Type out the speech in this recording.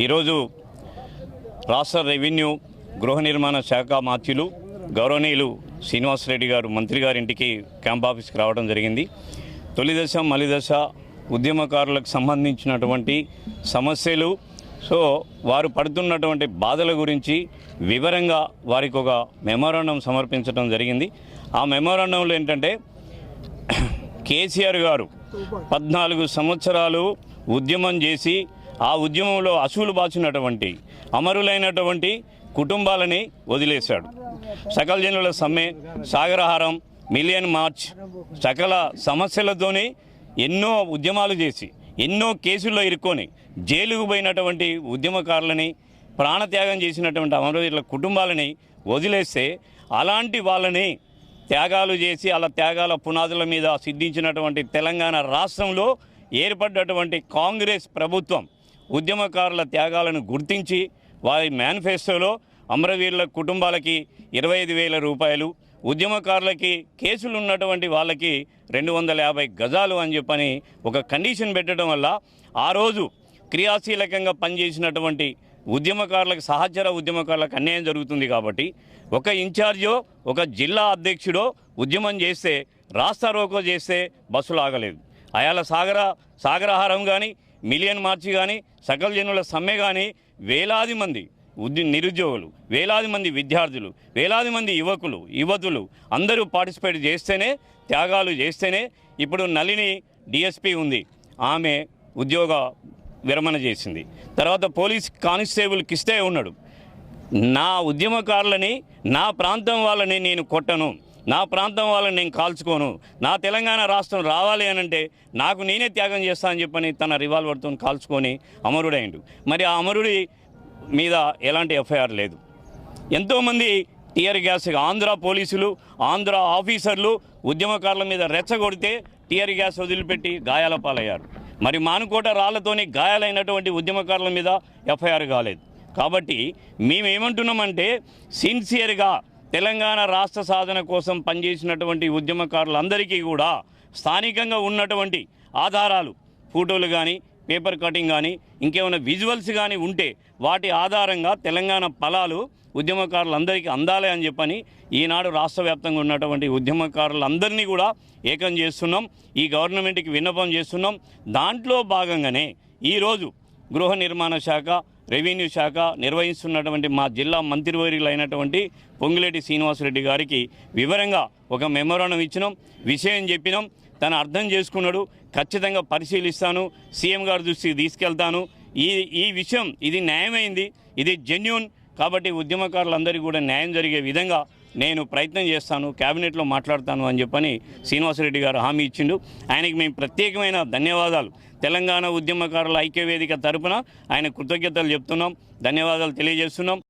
ఈరోజు రాష్ట్ర రెవెన్యూ గృహ నిర్మాణ శాఖ మాత్యులు గౌరవనీయులు శ్రీనివాసరెడ్డి గారు మంత్రి గారి ఇంటికి క్యాంప్ ఆఫీస్కి రావడం జరిగింది. తొలి దశ ఉద్యమకారులకు సంబంధించినటువంటి సమస్యలు. సో వారు పడుతున్నటువంటి బాధల గురించి వివరంగా వారికి ఒక మెమోరాండం సమర్పించడం జరిగింది. ఆ మెమోరాండంలో ఏంటంటే కేసీఆర్ గారు పద్నాలుగు సంవత్సరాలు ఉద్యమం చేసి ఆ ఉద్యమంలో అసూలు బాచినటువంటి అమరులైనటువంటి కుటుంబాలని వదిలేశాడు. సకల జనుల సమ్మె సాగరహారం మిలియన్ మార్చ్ సకల సమస్యలతోని ఎన్నో ఉద్యమాలు చేసి ఎన్నో కేసుల్లో ఇరుక్కొని జైలుకు పోయినటువంటి ఉద్యమకారులని ప్రాణత్యాగం చేసినటువంటి అమరవీరుల కుటుంబాలని వదిలేస్తే అలాంటి వాళ్ళని త్యాగాలు చేసి అలా త్యాగాల పునాదుల మీద సిద్ధించినటువంటి తెలంగాణ రాష్ట్రంలో ఏర్పడ్డటువంటి కాంగ్రెస్ ప్రభుత్వం ఉద్యమకారుల త్యాగాలను గుర్తించి వారి మేనిఫెస్టోలో అమరవీరుల కుటుంబాలకి ఇరవై ఐదు వేల రూపాయలు ఉద్యమకారులకి కేసులు ఉన్నటువంటి వాళ్ళకి రెండు వందల యాభై గజాలు అని చెప్పని ఒక కండిషన్ పెట్టడం వల్ల ఆ రోజు క్రియాశీలకంగా పనిచేసినటువంటి ఉద్యమకారులకు సహచర ఉద్యమకారులకు అన్యాయం జరుగుతుంది కాబట్టి ఒక ఇన్ఛార్జో ఒక జిల్లా అధ్యక్షుడో ఉద్యమం చేస్తే రాస్తా రోకో చేస్తే బస్సులు ఆగలేదు. అయాల సాగర సాగరహారం కానీ మిలియన్ మార్చి కానీ సకల జనుల సమ్మె కానీ వేలాది మంది ఉద్య నిరుద్యోగులు వేలాది మంది విద్యార్థులు వేలాది మంది యువకులు యువతులు అందరూ పార్టిసిపేట్ చేస్తేనే త్యాగాలు చేస్తేనే ఇప్పుడు నలిని డిఎస్పి ఉంది. ఆమె ఉద్యోగ విరమణ చేసింది. తర్వాత పోలీస్ కానిస్టేబుల్ కిస్తే ఉన్నాడు. నా ఉద్యమకారులని నా ప్రాంతం వాళ్ళని నేను కొట్టను. నా ప్రాంతం వాళ్ళని నేను కాల్చుకోను. నా తెలంగాణ రాష్ట్రం రావాలి అని అంటే నాకు నేనే త్యాగం చేస్తా అని చెప్పని తన రివాల్వర్తో కాల్చుకొని అమరుడైండు. మరి ఆ అమరుడి మీద ఎలాంటి ఎఫ్ఐఆర్ లేదు. ఎంతోమంది టీఆర్ గ్యాస్ ఆంధ్ర పోలీసులు ఆంధ్ర ఆఫీసర్లు ఉద్యమకారుల మీద రెచ్చగొడితే టీఆర్ గ్యాస్ వదిలిపెట్టి గాయాల పాలయ్యారు. మరి మానుకోట రాళ్ళతోని గాయాలైనటువంటి ఉద్యమకారుల మీద ఎఫ్ఐఆర్ కాలేదు. కాబట్టి మేమేమంటున్నామంటే సిన్సియర్గా తెలంగాణ రాష్ట్ర సాధన కోసం పనిచేసినటువంటి ఉద్యమకారులందరికీ కూడా స్థానికంగా ఉన్నటువంటి ఆధారాలు ఫోటోలు కానీ పేపర్ కటింగ్ కానీ ఇంకేమైనా విజువల్స్ కానీ ఉంటే వాటి ఆధారంగా తెలంగాణ ఫలాలు ఉద్యమకారులందరికీ అందాలి అని చెప్పని ఈనాడు రాష్ట్ర వ్యాప్తంగా ఉన్నటువంటి ఉద్యమకారులందరినీ కూడా ఏకం చేస్తున్నాం. ఈ గవర్నమెంట్కి విన్నపం చేస్తున్నాం. దాంట్లో భాగంగానే ఈరోజు గృహ నిర్మాణ శాఖ రెవెన్యూ శాఖ నిర్వహిస్తున్నటువంటి మా జిల్లా మంత్రివర్యులు అయినటువంటి పొంగులేటి శ్రీనివాసరెడ్డి గారికి వివరంగా ఒక మెమోరాండం ఇచ్చినాం. విషయం చెప్పినాం. తను అర్థం చేసుకున్నాడు. ఖచ్చితంగా పరిశీలిస్తాను. సీఎం గారి దృష్టికి తీసుకెళ్తాను. ఈ ఈ విషయం ఇది న్యాయమైంది. ఇది జెన్యున్ కాబట్టి ఉద్యమకారులందరికీ కూడా న్యాయం జరిగే విధంగా నేను ప్రయత్నం చేస్తాను క్యాబినెట్లో మాట్లాడతాను అని చెప్పని శ్రీనివాసరెడ్డి గారు హామీ ఇచ్చిండు. ఆయనకి మేము ప్రత్యేకమైన ధన్యవాదాలు. తెలంగాణ ఉద్యమకారుల ఐక్యవేదిక తరపున ఆయన కృతజ్ఞతలు చెప్తున్నాం. ధన్యవాదాలు తెలియజేస్తున్నాం.